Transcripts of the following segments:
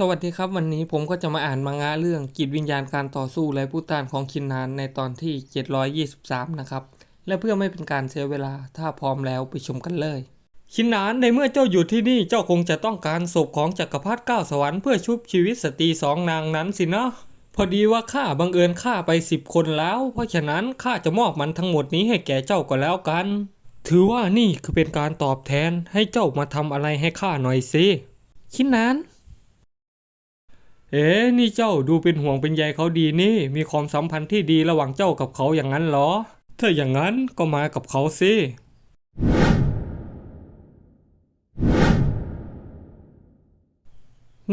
สวัสดีครับวันนี้ผมก็จะมาอ่านมังงะเรื่องจิตวิญญาณการต่อสู้และผู้ต้านของคินนานในตอนที่ 723 นะครับ และเพื่อไม่เป็นการเสียเวลาถ้าพร้อมแล้วไปชมกันเลย คินนานในเมื่อเจ้าอยู่ที่นี่เจ้าคงจะต้องการศพของจักรพรรดิเก้าสวรรค์เพื่อชุบชีวิตสตรีสองนางนั้นสินะพอดีว่าข้าบังเอิญฆ่าไปสิบคนแล้ว เพราะฉะนั้นข้าจะมอบมันทั้งหมดนี้ให้แก่เจ้าก็แล้วกัน ถือว่านี่คือเป็นการตอบแทนให้เจ้ามาทำอะไรให้ข้าหน่อยสิคินนาน เอ๋นี่เจ้าดูเป็นห่วงเป็นใยเขาดีนี่ มีความสัมพันธ์ที่ดีระหว่างเจ้ากับเขาอย่างนั้นเหรอ ถ้าอย่างนั้นก็มากับเขาสิ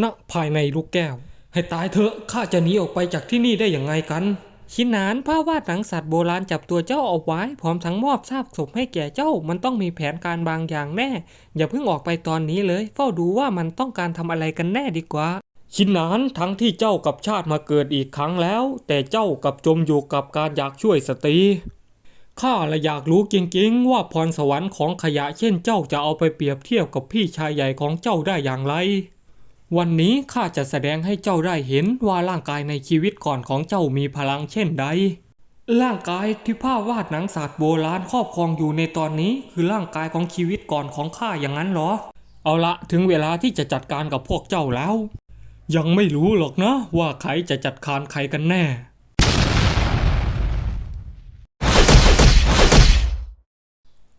ณภายในลูกแก้ว ให้ตายเถอะข้าจะหนีออกไปจากที่นี่ได้อย่างไงกัน ชินนานผ้าวาดหนังสัตว์โบราณจับตัวเจ้าเอาไว้ พร้อมทั้งมอบซากศพให้แก่เจ้ามันต้องมีแผนการบางอย่างแน่ อย่าเพิ่งออกไปตอนนี้เลย เฝ้าดูว่ามันต้องการทำอะไรกันแน่ดีกว่า ชินนานทั้งที่เจ้ากับชาติมาเกิดอีกครั้งแล้ว แต่เจ้ากับจมอยู่กับการอยากช่วยสตรีข้าละอยากรู้จริงๆ ว่าพรสวรรค์ของขยะเช่นเจ้าจะเอาไปเปรียบเทียบกับพี่ชายใหญ่ของเจ้าได้อย่างไร วันนี้ข้าจะแสดงให้เจ้าได้เห็นว่าร่างกายในชีวิตก่อนของเจ้ามีพลังเช่นใด ร่างกายที่ภาพวาดหนังศาสตร์โบราณครอบครองอยู่ในตอนนี้ คือร่างกายของชีวิตก่อนของข้าอย่างนั้นเหรอ เอาละถึงเวลาที่จะจัดการกับพวกเจ้าแล้ว ยังไม่รู้หรอกนะ ว่าใครจะจัดการใครกันแน่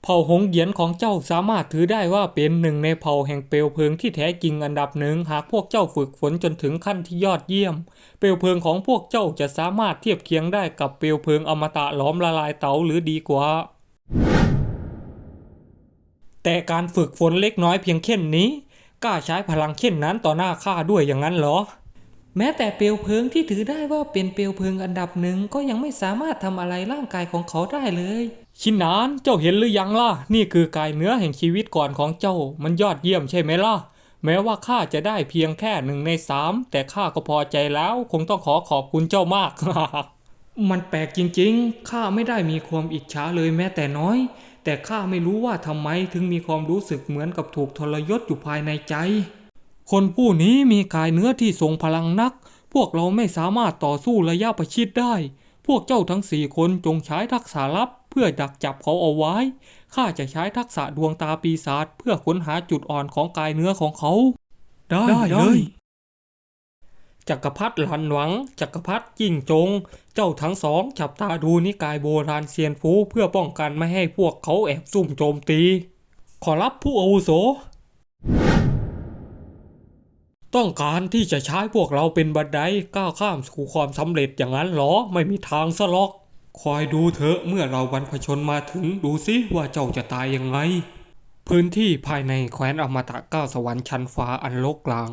เผ่าหงเหยียนของเจ้าสามารถถือได้ว่าเป็นหนึ่งในเผ่าแห่งเปลวเพลิงที่แท้จริงอันดับหนึ่งหากพวกเจ้าฝึกฝนจนถึงขั้นที่ยอดเยี่ยม เปลวเพลิงของพวกเจ้าจะสามารถเทียบเคียงได้กับเปลวเพลิงอมตะหลอมละลายเตาหรือดีกว่าแต่การฝึกฝนเล็กน้อยเพียงเช่นนี้ กล้าใช้พลังเช่นนั้นต่อหน้าข้าด้วยอย่างนั้นเหรอ แม้แต่เปลวเพลิงที่ถือได้ว่าเป็นเปลวเพลิงอันดับหนึ่งก็ยังไม่สามารถทำอะไรร่างกายของเขาได้เลย ชินนานเจ้าเห็นหรือยังล่ะ นี่คือกายเนื้อแห่งชีวิตก่อนของเจ้า มันยอดเยี่ยมใช่ไหมล่ะ แม้ว่าข้าจะได้เพียงแค่หนึ่งในสามแต่ข้าก็พอใจแล้ว คงต้องขอขอบคุณเจ้ามาก มันแปลกจริงๆ ข้าไม่ได้มีความอิจฉาเลยแม้แต่น้อย แต่ข้าไม่รู้ว่าทำไมถึงมีความรู้สึกเหมือนกับถูกทรยศอยู่ภายในใจ คนผู้นี้มีกายเนื้อที่ทรงพลังนัก พวกเราไม่สามารถต่อสู้ระยะประชิดได้ พวกเจ้าทั้งสี่คนจงใช้ทักษะลับเพื่อดักจับเขาเอาไว้ ข้าจะใช้ทักษะดวงตาปีศาจเพื่อค้นหาจุดอ่อนของกายเนื้อของเขา ได้ได้เลย จักรพรรดิหลันหวัง จักรพรรดิยิ่งจง เจ้าทั้งสองจับตาดูนิกายโบราณเซียนฟูเพื่อป้องกันไม่ให้พวกเขาแอบซุ่มโจมตี ขอรับผู้อาวุโส ต้องการที่จะใช้พวกเราเป็นบันไดก้าวข้ามสู่ความสำเร็จอย่างนั้นเหรอไม่มีทางซะหรอก คอยดูเถอะเมื่อเราบรรพชนมาถึงดูสิว่าเจ้าจะตายยังไง พื้นที่ภายในแคว้นอมตะก้าวสวรรค์ชั้นฟ้าอันโลกลาง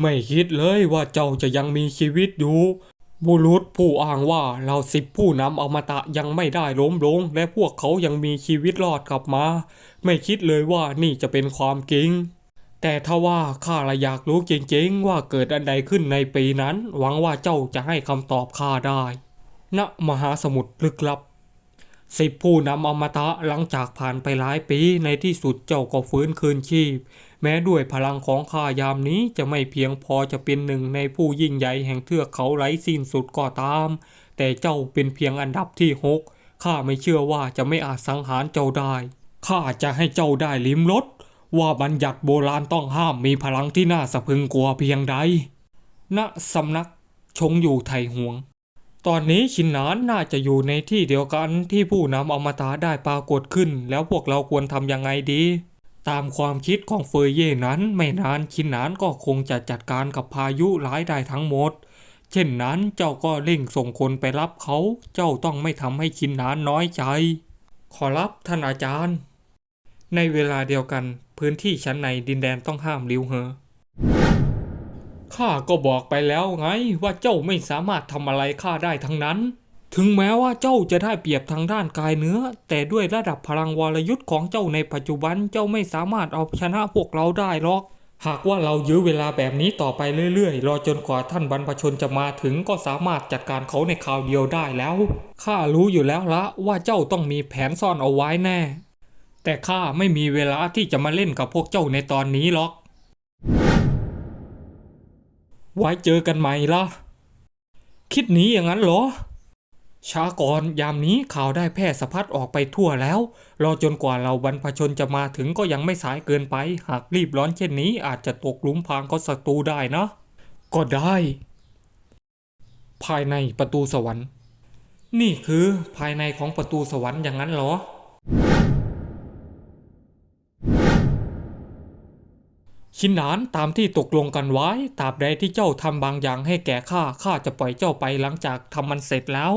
ไม่คิดเลยว่าเจ้าจะยังมีชีวิตอยู่ บุรุษผู้อ้างว่าเราสิบผู้นำอมตะยังไม่ได้ล้มลง และพวกเขายังมีชีวิตรอดกลับมา ไม่คิดเลยว่านี่จะเป็นความจริง แต่ถ้าว่าข้าละอยากรู้จริงๆ ว่าเกิดอันใดขึ้นในปีนั้น หวังว่าเจ้าจะให้คำตอบข้าได้ณมหาสมุทรลึกลับสิบผู้นำอมตะหลังจากผ่านไปหลายปีในที่สุดเจ้าก็ฟื้นคืนชีพ แม้ด้วยพลังของข้ายามนี้จะไม่เพียงพอจะเป็นหนึ่งในผู้ยิ่งใหญ่แห่งเทือกเขาไร้สิ้นสุดก็ตาม แต่เจ้าเป็นเพียงอันดับที่หกข้าไม่เชื่อว่าจะไม่อาจสังหารเจ้าได้ข้าจะให้เจ้าได้ลิ้มรสว่าบัญญัติโบราณต้องห้ามมีพลังที่น่าสะพึงกลัวเพียงใดณสำนักชงอยู่ไทหวง ตอนนี้ชินนานน่าจะอยู่ในที่เดียวกันที่ผู้นำอมตะได้ปรากฏขึ้น แล้วพวกเราควรทำยังไงดี ตามความคิดของเฟยเย่นั้นไม่นานชินหนานก็คงจะจัดการกับพายุร้ายได้ทั้งหมด เช่นนั้นเจ้าก็เร่งส่งคนไปรับเขา เจ้าต้องไม่ทำให้ชินหนานน้อยใจ ขอรับท่านอาจารย์ ในเวลาเดียวกันพื้นที่ชั้นในดินแดนต้องห้ามลิวเหอข้าก็บอกไปแล้วไงว่าเจ้าไม่สามารถทำอะไรข้าได้ทั้งนั้น ถึงแม้ว่าเจ้าจะได้เปรียบทางด้านกายเนื้อ แต่ด้วยระดับพลังวรยุทธ์ของเจ้าในปัจจุบันเจ้าไม่สามารถเอาชนะพวกเราได้หรอก หากว่าเรายื้อเวลาแบบนี้ต่อไปเรื่อยๆ รอจนกว่าท่านบรรพชนจะมาถึงก็สามารถจัดการเขาในคราวเดียวได้แล้วข้ารู้อยู่แล้วละว่าเจ้าต้องมีแผนซ่อนเอาไว้แน่ แต่ข้าไม่มีเวลาที่จะมาเล่นกับพวกเจ้าในตอนนี้หรอก ไว้เจอกันใหม่ละคิดหนีอย่างนั้นเหรอ ช้าก่อนยามนี้ข่าวได้แพร่สะพัดออกไปทั่วแล้ว รอจนกว่าเราบรรพชนจะมาถึงก็ยังไม่สายเกินไป หากรีบร้อนเช่นนี้อาจจะตกหลุมพรางก็ศัตรูได้นะ ก็ได้ ภายในประตูสวรรค์ นี่คือภายในของประตูสวรรค์อย่างนั้นเหรอ ชินหนานตามที่ตกลงกันไว้ตราบใดที่เจ้าทำบางอย่างให้แก่ข้าข้าจะปล่อยเจ้าไปหลังจากทำมันเสร็จแล้ว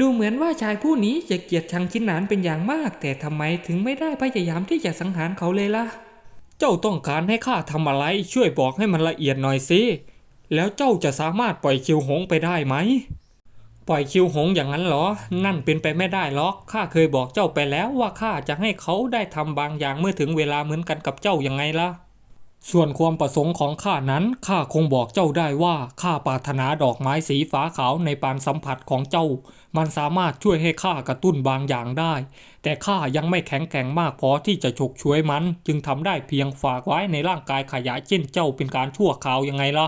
ดูเหมือนว่าชายผู้นี้จะเกลียดชังชินหนานเป็นอย่างมาก แต่ทำไมถึงไม่ได้พยายามที่จะสังหารเขาเลยล่ะ เจ้าต้องการให้ข้าทำอะไรช่วยบอกให้มันละเอียดหน่อยสิ แล้วเจ้าจะสามารถปล่อยคิวหงไปได้ไหม ปล่อยคิวหงอย่างนั้นเหรอ นั่นเป็นไปไม่ได้หรอก ข้าเคยบอกเจ้าไปแล้วว่าข้าจะให้เขาได้ทำบางอย่างเมื่อถึงเวลาเหมือนกันกับเจ้ายังไงล่ะ ส่วนความประสงค์ของข้านั้นข้าคงบอกเจ้าได้ว่าข้าปรารถนาดอกไม้สีฟ้าขาวในปานสัมผัสของเจ้า มันสามารถช่วยให้ข้ากระตุ้นบางอย่างได้ แต่ข้ายังไม่แข็งแกร่งมากพอที่จะฉกช่วยมัน จึงทำได้เพียงฝากไว้ในร่างกายขยายเช่นเจ้าเป็นการชั่วคราวยังไงล่ะ